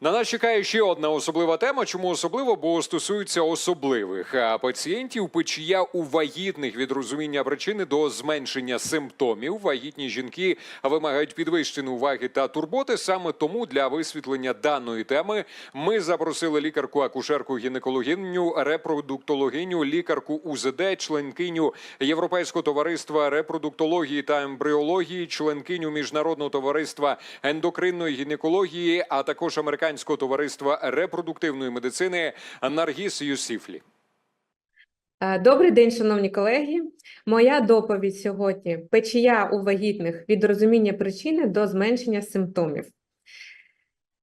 На нас чекає ще одна особлива тема. Чому особливо? Бо стосується особливих пацієнтів, печія у вагітних від розуміння причини до зменшення симптомів. Вагітні жінки вимагають підвищеної уваги та турботи. Саме тому для висвітлення даної теми ми запросили лікарку, акушерку, гінекологиню, репродуктологиню, лікарку УЗД, членкиню Європейського товариства репродуктології та ембріології, членкиню міжнародного товариства ендокринної гінекології, а також американського товариства репродуктивної медицини Наргіс Юсіфлі. Е, Добрий день, шановні колеги. Моя доповідь сьогодні печія у вагітних від розуміння причини до зменшення симптомів.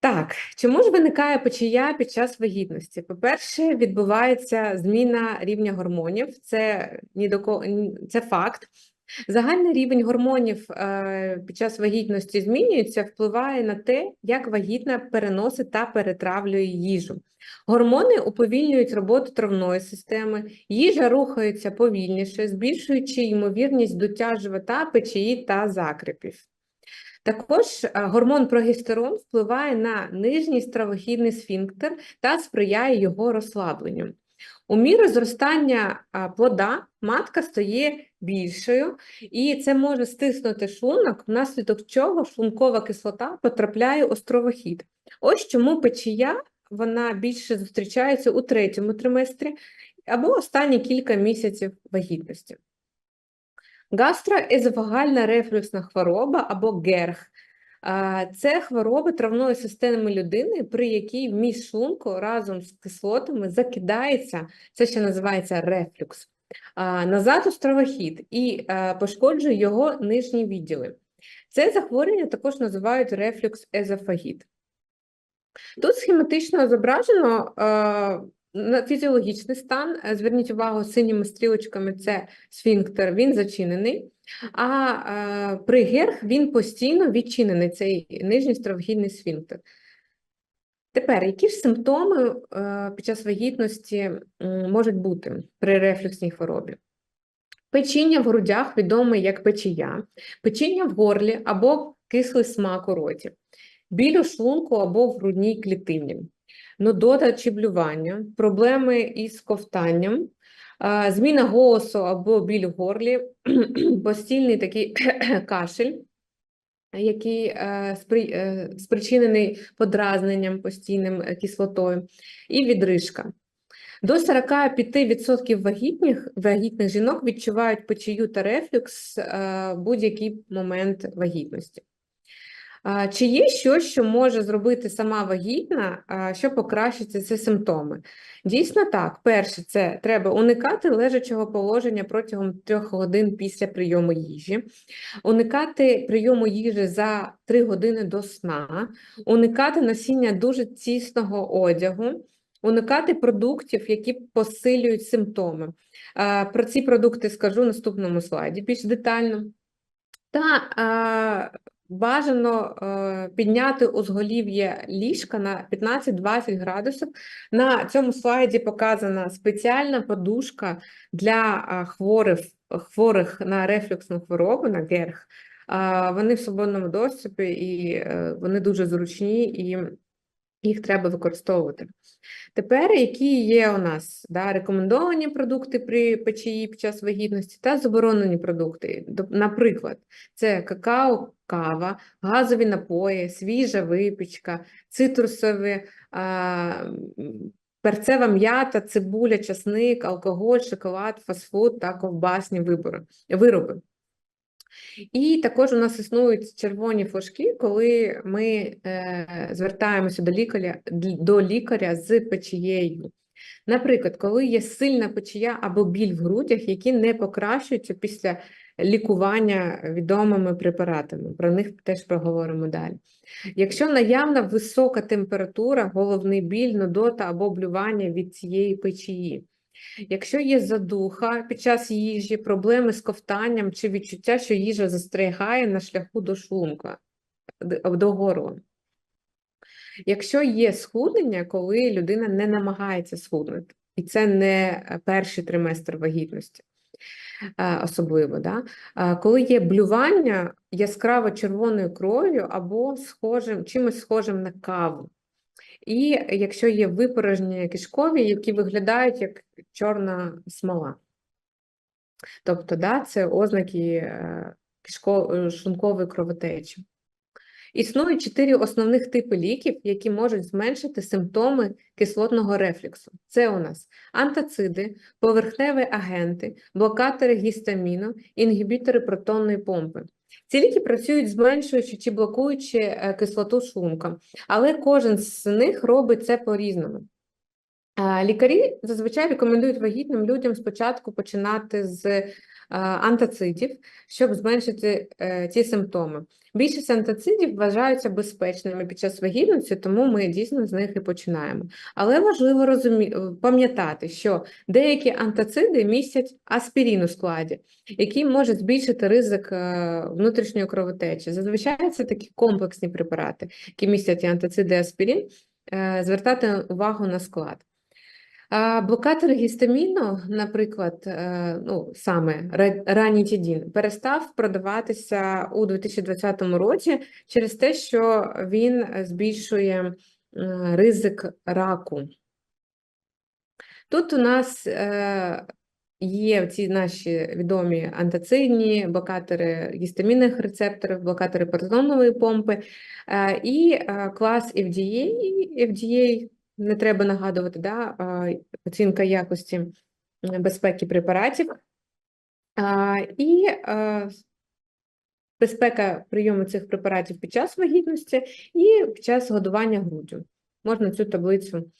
Так, чому ж виникає печія під час вагітності? По-перше, відбувається зміна рівня гормонів, це, ні до ко- ні- це факт. Загальний рівень гормонів е, під час вагітності змінюється, впливає на те, як вагітна переносить та перетравлює їжу. Гормони уповільнюють роботу травної системи, їжа рухається повільніше, збільшуючи ймовірність дуття живота, печії та закрепів. Також е, гормон прогестерон впливає на нижній стравохідний сфінктер та сприяє його розслабленню. У міру зростання плода матка стає більшою, і це може стиснути шлунок, внаслідок чого шлункова кислота потрапляє у стравохід. Ось чому печія вона більше зустрічається у третьому триместрі або останні кілька місяців вагітності. Гастроезофагальна рефлюксна хвороба або ГЕРГ а, Це хвороба травної системи людини, при якій вміст шлунку разом з кислотами закидається, це ще називається рефлюкс, назад у стравохід і пошкоджує його нижні відділи. Це захворювання також називають рефлюкс-езофагіт. Тут схематично зображено на фізіологічний стан. Е, Зверніть увагу, синіми стрілочками це сфінктер, він зачинений. А е, при ГЕРГ він постійно відчинений, цей нижній стравохідний сфінктер. Тепер, які ж симптоми е, під час вагітності можуть бути при рефлюксній хворобі? Печіння в грудях відоме як печія, печіння в горлі або кислий смак у роті, біль у шлунку або в грудній клітині, нудота чи блювання, проблеми із ковтанням, зміна голосу або біль в горлі, постільний такий кашель, який е, е, спричинений подразненням постійним е, кислотою, і відрижка. До 45% вагітних, вагітних жінок відчувають печію та рефлюкс е, будь-який момент вагітності. Чи є щось, що може зробити сама вагітна, а, щоб покращити ці симптоми? Дійсно так. Перше, це треба уникати лежачого положення протягом трьох годин після прийому їжі, уникати прийому їжі за 3 години до сна, уникати носіння дуже тісного одягу, уникати продуктів, які посилюють симптоми. Про ці продукти скажу в наступному слайді більш детально. Та бажано е, підняти узголів'я ліжка на 15-20 градусів. На цьому слайді показана спеціальна подушка для а, хворих, хворих на рефлюксну хворобу, на ГЕРГ. А, Вони в свободному доступі і е, вони дуже зручні, і їх треба використовувати. Тепер, які є у нас да, рекомендовані продукти при печії під час вагітності та заборонені продукти. Наприклад, це какао, кава, газові напої, свіжа випічка, цитрусові, а, перцева м'ята, цибуля, часник, алкоголь, шоколад, фастфуд та ковбасні вибори, вироби. І також у нас існують червоні флажки, коли ми е, звертаємося до лікаря, до лікаря з печією. Наприклад, коли є сильна печія або біль в грудях, які не покращуються після лікування відомими препаратами. Про них теж проговоримо далі. Якщо наявна висока температура, головний біль, нудота або блювання від цієї печії. Якщо є задуха під час їжі, проблеми з ковтанням чи відчуття, що їжа застрягає на шляху до шлунка, до горла. Якщо є схуднення, коли людина не намагається схуднути, і це не перший триместр вагітності, особливо, да? Е, коли є блювання яскраво червоною кров'ю або схожим, чимось схожим на каву. і якщо є випорожнення кишкові, які виглядають як чорна смола. Тобто, да, це ознаки е, кишко- е, шлункової кровотечі. Існує чотири основних типи ліків, які можуть зменшити симптоми кислотного рефлюксу. Це у нас антациди, поверхневі агенти, блокатори гістаміну, інгібітори протонної помпи. Ці ліки працюють зменшуючи чи блокуючи е, кислоту шлунка, але кожен з них робить це по-різному. Лікарі зазвичай рекомендують вагітним людям спочатку починати з е, антацидів, щоб зменшити е, ці симптоми. Більшість антацидів вважаються безпечними під час вагітності, тому ми дійсно з них і починаємо. Але важливо розумі... пам'ятати, що деякі антациди містять аспірин у складі, який може збільшити ризик е, внутрішньої кровотечі. Зазвичай це такі комплексні препарати, які містять і антациди і аспірин, е, звертати увагу на склад. А Блокатор гістаміну, наприклад, е, ну, саме ра- ранітідін, перестав продаватися у 2020 році через те, що він збільшує ризик раку. Тут у нас е, є ці наші відомі антацидні, блокатори гістамінних рецепторів, блокатори протонової помпи е, і клас FDA, FDA не треба нагадувати, да, оцінка якості безпеки препаратів. І безпека прийому цих препаратів під час вагітності і під час годування груддю. Можна цю таблицю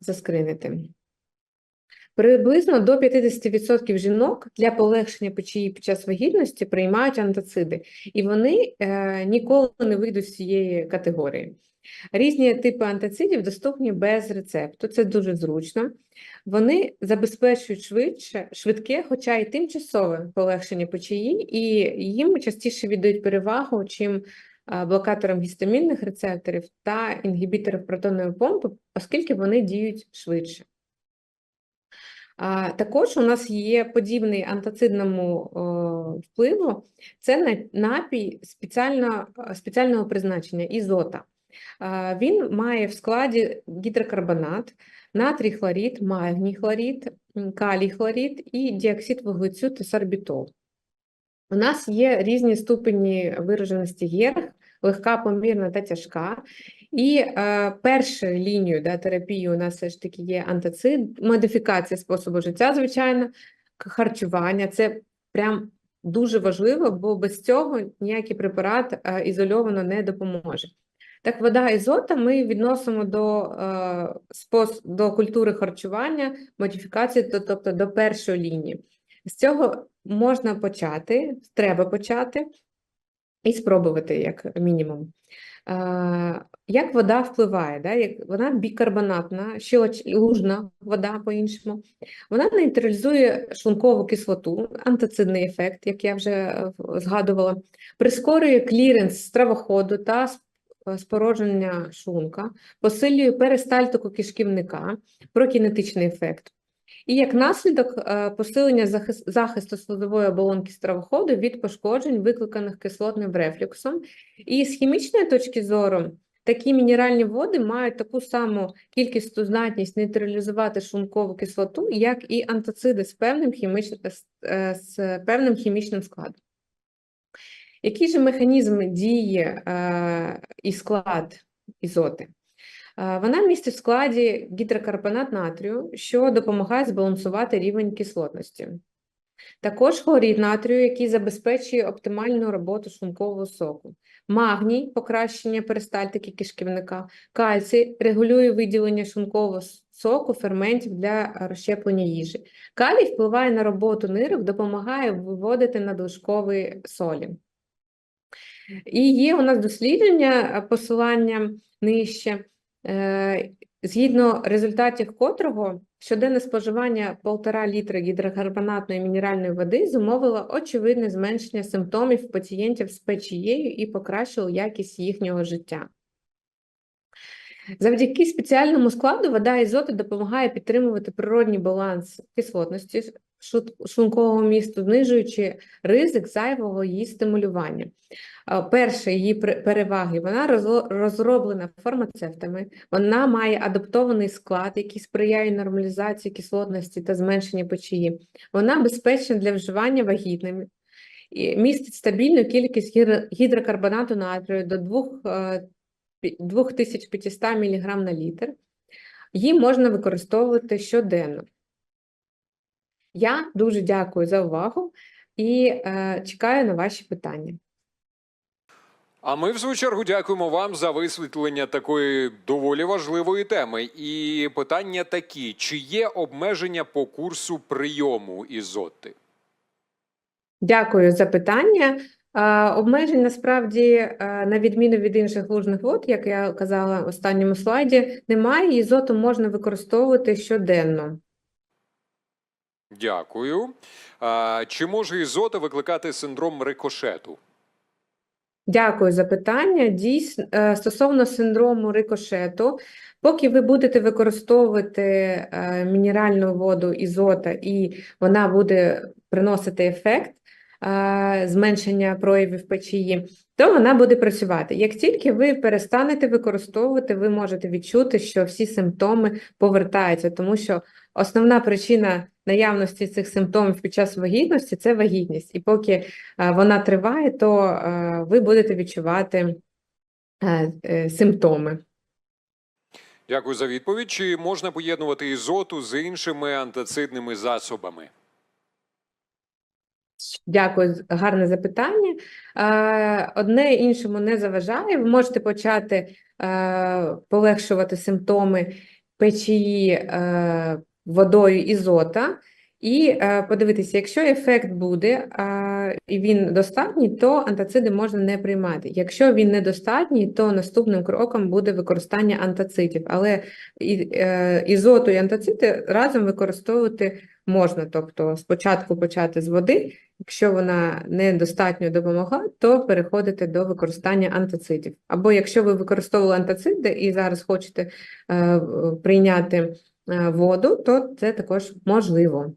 заскринити. Приблизно до 50% жінок для полегшення печії під час вагітності приймають антациди, і вони е, ніколи не вийдуть з цієї категорії. Різні типи антацидів доступні без рецепту, це дуже зручно. Вони забезпечують швидше, швидке, хоча й тимчасове полегшення печії, і їм частіше віддають перевагу, чим блокаторам гістамінних рецепторів та інгібіторів протонної помпи, оскільки вони діють швидше. Також у нас є подібний антацидному впливу, це напій спеціально, спеціального призначення ізота. Він має в складі гідрокарбонат, натрій хлорид, магній хлорид, м, калій хлорид і діоксид вуглецю та сорбітол. У нас є різні ступені вираженості ГЕРГ, легка, помірна та тяжка. І е, першою лінією да, терапії у нас все ж таки є антацид, модифікація способу життя, звичайно, харчування. Це прям дуже важливо, бо без цього ніякий препарат е, ізольовано не допоможе. Так, вода ізота ми відносимо до, е, спос, до культури харчування, модифікації, то- тобто до першої лінії. З цього можна почати, треба почати і спробувати як мінімум. Як вода впливає? Да? Як вона бікарбонатна, щелоч, лужна вода по-іншому. Вона нейтралізує шлункову кислоту, антацидний ефект, як я вже е, згадувала, прискорює кліренс стравоходу та е, спорожнення шлунка, посилює перистальтику кишківника, прокінетичний ефект. І як наслідок е, посилення захисту слизової оболонки стравоходу від пошкоджень, викликаних кислотним рефлюксом. І з хімічної точки зору такі мінеральні води мають таку саму кількісну здатність нейтралізувати шлункову кислоту, як і антациди з певним, хіміч... з, е, певним хімічним складом. Який же механізм дії е, і склад ізоти? Е, Вона містить в складі гідрокарбонат натрію, що допомагає збалансувати рівень кислотності. Також хлорид натрію, який забезпечує оптимальну роботу шлункового соку. Магній покращення перистальтики кишківника, кальцій регулює виділення шлункового соку, ферментів для розщеплення їжі. Калій впливає на роботу нирок, допомагає виводити надлишкові солі. І є у нас дослідження, е, посилання нижче, згідно результатів котрого щоденне споживання 1,5 літра гідрокарбонатної мінеральної води зумовило очевидне зменшення симптомів пацієнтів з печією і покращило якість їхнього життя. Завдяки спеціальному складу вода ізоту допомагає підтримувати природній баланс кислотності шлункового місту, знижуючи ризик зайвого її стимулювання. Е, Перше, її переваги, вона розроблена фармацевтами, вона має адаптований склад, який сприяє нормалізації кислотності та зменшенню печії. Вона безпечна для вживання вагітними, містить стабільну кількість гідрокарбонату натрію до 2, е, 2500 мг на літр. Її можна використовувати щоденно. Я дуже дякую за увагу і е, чекаю на ваші питання. А ми, в свою чергу, дякуємо вам за висвітлення такої доволі важливої теми. І питання такі: чи є обмеження по курсу прийому ізоти? Дякую за питання. Обмежень насправді, е, на відміну від інших лужних вод, як я казала в останньому слайді, немає. Ізоту можна використовувати щоденно. Дякую. Чи може ізота викликати синдром рикошету? Дякую за питання. Дійсно, е, стосовно синдрому рикошету, поки ви будете використовувати е, мінеральну воду ізота і вона буде приносити ефект е, зменшення проявів печії, то вона буде працювати. Як тільки ви перестанете використовувати, ви можете відчути, що всі симптоми повертаються, тому що основна причина наявності цих симптомів під час вагітності це вагітність. І поки е, вона триває, то е, ви будете відчувати е, симптоми. Дякую за відповідь. Чи можна поєднувати ізоту з іншими антацидними засобами? Дякую, гарне запитання. Е, Одне іншому не заважає. Ви можете почати е, полегшувати симптоми печії е, водою ізота і подивитися, якщо ефект буде і він достатній, то антациди можна не приймати. Якщо він недостатній, то наступним кроком буде використання антацидів. Але ізоту і антациди разом використовувати можна. Тобто спочатку почати з води, Якщо вона недостатньо допомогла, то переходите до використання антацидів. Або якщо ви використовували антациди і зараз хочете е, прийняти е, воду, то це також можливо.